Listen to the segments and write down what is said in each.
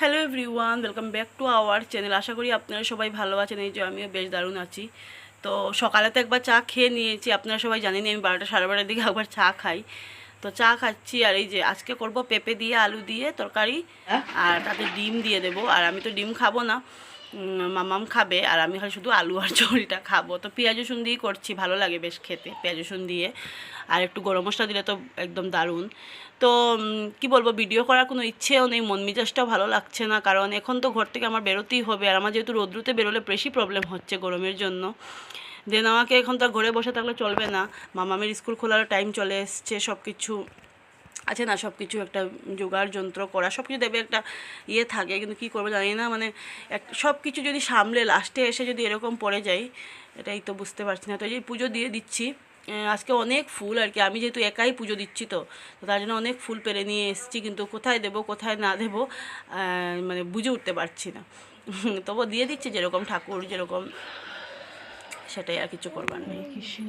Hello everyone welcome back to our channel আশা করি আপনারা সবাই ভালো আছেন এই যে আমিও বেশ দারুণ আছি। তো সকালে তো একবার চা খেয়ে নিয়েছি আপনারা সবাই জানেন আমি বারোটা সাড়ে বারোটার দিকে একবার চা খাই। তো চা খাচ্ছি আর এই যে আজকে করব পেঁপে দিয়ে আলু দিয়ে তরকারি আর তাতে ডিম দিয়ে দেবো। আর আমি তো ডিম খাব না। মামাম খাবে আর আমি খালি শুধু আলু আর চড়িটা খাব। তো পেঁয়াজ, রসুন দিয়েই করছি, ভালো লাগে বেশ খেতে পেঁয়াজ, রসুন দিয়ে। আর একটু গরম মশলা দিলে তো একদম দারুণ। তো কি বলব ভিডিও করার কোনো ইচ্ছেও নেই, মন মেজাজটাও ভালো লাগছে না। কারণ এখন তো ঘর থেকে আমার বেরোতেই হবে আর আমার যেহেতু রোদ্রুতে বেরোলে বেশি প্রবলেম হচ্ছে গরমের জন্য। দেন আমাকে এখন তো ঘরে বসে থাকলে চলবে না। মামামের স্কুল খোলার টাইম চলে এসছে সব কিছু আছে না সব কিছু একটা জোগাড় যন্ত্র করা সব কিছু দেবে একটা ইয়ে থাকে, কিন্তু কী করব জানি না মানে এক সব কিছু যদি সামলে, লাস্টে এসে যদি এরকম পড়ে যাই, এটাই তো বুঝতে পারছি না। তো এই পুজো দিয়ে দিচ্ছি আজকে অনেক ফুল আর কি, আমি যেহেতু একাই পুজো দিচ্ছি তো তার জন্য অনেক ফুল পেরে নিয়ে এসেছি, কিন্তু কোথায় দেবো, কোথায় না দেবো মানে বুঝে উঠতে পারছি না। তবু দিয়ে দিচ্ছি, যেরকম ঠাকুর, যেরকম সেটাই আর কিছু করবার নেই। কৃষ্ণ।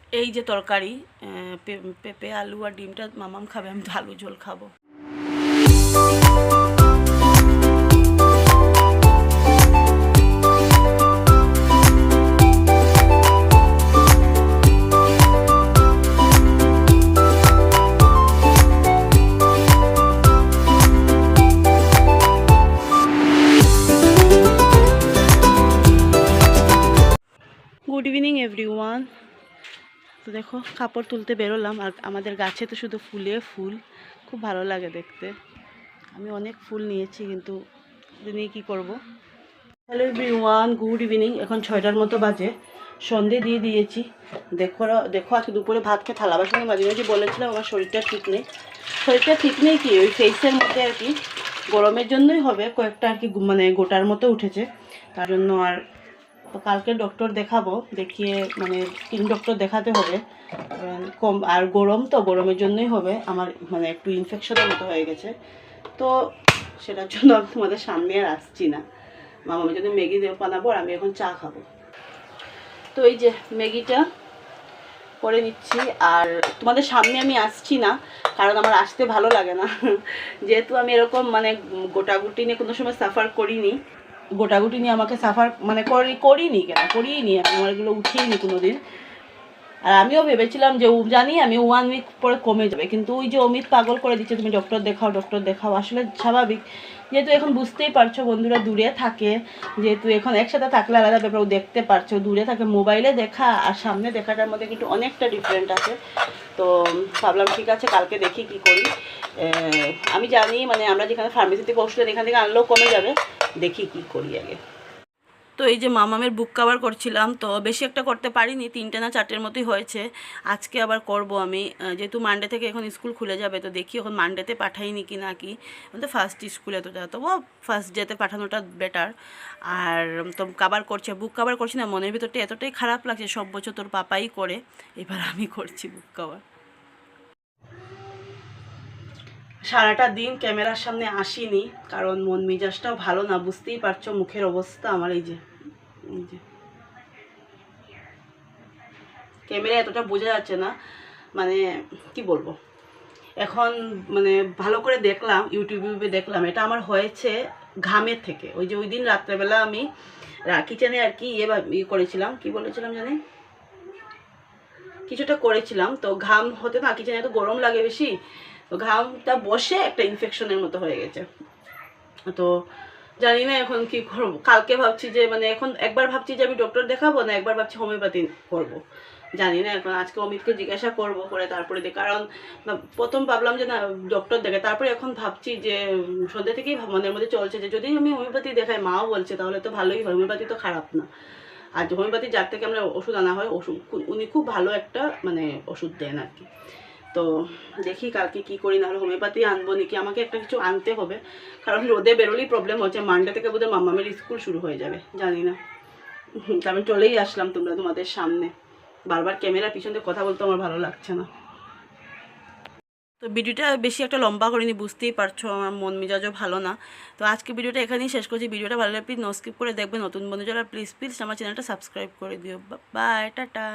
এই যে তরকারি পেঁপে, আলু আর ডিমটা মামাম খাবে, আমি তো আলু ঝোল খাব। গুড ইভিনিং এভরিওয়ান তো দেখো, কাপড় তুলতে বেরোলাম, আর আমাদের গাছে তো শুধু ফুলে ফুল। খুব ভালো লাগে দেখতে। আমি অনেক ফুল নিয়েছি, কিন্তু নিয়ে কী করব? হ্যালো এভরিওয়ান গুড ইভিনিং এখন ছয়টার মতো বাজে। সন্ধে দিয়ে দিয়েছি। দেখো দেখো, আজকে দুপুরে ভাত খেয়ে থালা বাসনে মাঝে মাঝে বলেছিলাম, আমার শরীরটা ঠিক নেই। শরীরটা ঠিক নেই কি? ওই ফেসের মধ্যে আর কি। গরমের জন্যই হবে, কয়েকটা আর কি মানে গোটার মতো উঠেছে। তার জন্য আর তো কালকে ডক্টর দেখাবো, দেখিয়ে মানে স্কিন ডক্টর দেখাতে হবে। কম, আর গরম তো, গরমের জন্যই হবে। আমার মানে একটু ইনফেকশনের মতো হয়ে গেছে। তো সেটার জন্য আমি তোমাদের সামনে আর আসছি না। মামার জন্য ম্যাগি দেব বানাবো আর আমি এখন চা খাব। তো এই যে ম্যাগিটা করে নিচ্ছি। আর তোমাদের সামনে আমি আসছি না, কারণ আমার আসতে ভালো লাগে না। যেহেতু আমি এরকম মানে গোটাগুটি নিয়ে কোনো সময় সাফার করিনি। গোটাগুটি নিয়ে আমাকে সাফার মানে করি করিনি কেন? করিনি আমি, আমার এগুলো উঠিনি কোনো দিন আর আমিও ভেবেছিলাম যে জানি আমি ওয়ান উইক পরে কমে যাবে, কিন্তু ওই যে অমিত পাগল করে দিচ্ছে, তুমি ডক্টর দেখাও ডক্টর দেখাও। আসলে স্বাভাবিক। যেহেতু এখন বুঝতেই পারছ বন্ধুরা, দূরে থাকে। যেহেতু এখন একসাথে থাকলে আলাদা ব্যাপার দেখতে পারছ। দূরে থাকে মোবাইলে দেখা আর সামনে দেখাটার মধ্যে কিন্তু অনেকটা ডিফারেন্ট আছে। তো ভাবলাম, ঠিক আছে, কালকে দেখি কি করি। আমি জানি মানে আমরা যেখানে ফার্মেসি থেকে ওষুধ এখান থেকে আনলেও কমে যাবে। দেখি কি করি আগে। তো এই যে মামামের বুক কাভার করছিলাম, তো বেশি একটা করতে পারিনি, তিনটে না চারটের মতোই হয়েছে। আজকে আবার করব আমি। যেহেতু মানডে থেকে এখন স্কুল খুলে যাবে, তো দেখি এখন মানডেতে পাঠাইনি কি না কি। তো ফার্স্ট স্কুলে তো তবুও ফার্স্ট ডেতে পাঠানোটা বেটার আর তো কাবার করছে বুক কাভার করছি না, মনের ভিতরটা এতটাই খারাপ লাগছে, সব বছর তোর পাপাই করে। এবার আমি করছি বুক কাভার সারাটা দিন ক্যামেরার সামনে আসিনি, কারণ মন মেজাজটাও ভালো না, বুঝতেই পারছ মুখের অবস্থা আমার এই যে ক্যামেরা এতটা বোঝা যাচ্ছে না মানে কি বলব? এখন মানে ভালো করে দেখলাম ইউটিউবে দেখলাম, এটা আমার হয়েছে ঘামের থেকে। ওই যে ওই দিন রাত্রেবেলা আমি কিচেনে আর কি ইয়ে ইয়ে করেছিলাম, কি বলেছিলাম জানি? কিছুটা করেছিলাম, তো ঘাম হতে না কিচেনে তো গরম লাগে বেশি, তো ঘামটা বসে একটা ইনফেকশনের মতো হয়ে গেছে। তো জানি না এখন কি করব, কালকে ভাবছি যে মানে এখন একবার ভাবছি যে আমি ডক্টর দেখাবো না একবার ভাবছি হোমিওপ্যাথি করব। জানি না এখন আজকে অমিতকে জিজ্ঞাসা করব করে তারপরে দেখ, কারণ প্রথম ভাবলাম যে না ডক্টর দেখে, তারপরে এখন ভাবছি যে সন্ধ্যে থেকেই মনের মধ্যে চলছে যে যদি আমি হোমিওপ্যাথি দেখাই, মাও বলছে তাহলে তো ভালোই হোমিওপ্যাথি তো খারাপ না। আর হোমিওপ্যাথি যার থেকে আমরা ওষুধ আনা হয়, ওষুধ উনি খুব ভালো একটা মানে ওষুধ দেন আর কি। তো দেখি কালকে কি করি, নাহলে হোমিওপ্যাথি আনব নাকি? আমাকে একটা কিছু আনতে হবে। কারণ রোদে বেরোলেই প্রবলেম হচ্ছে। মানডে থেকে বোধহয় মামামের স্কুল শুরু হয়ে যাবে, জানি না। আমি চলেই আসলাম তোমরা তোমাদের সামনে। বারবার ক্যামেরার পিছনে কথা বলতে আমার ভালো লাগছে না। তো ভিডিওটা বেশি একটা লম্বা করিনি, বুঝতেই পারছ, আমার মন মেজাজও ভালো না। তো আজকে ভিডিওটা এখানেই শেষ করছি। ভিডিওটা ভালো লাগলে প্লিজ নো স্কিপ করে দেখবে। নতুন বন্ধু যারা প্লিজ প্লিজ আমার চ্যানেলটা সাবস্ক্রাইব করে দিও। Bye tata.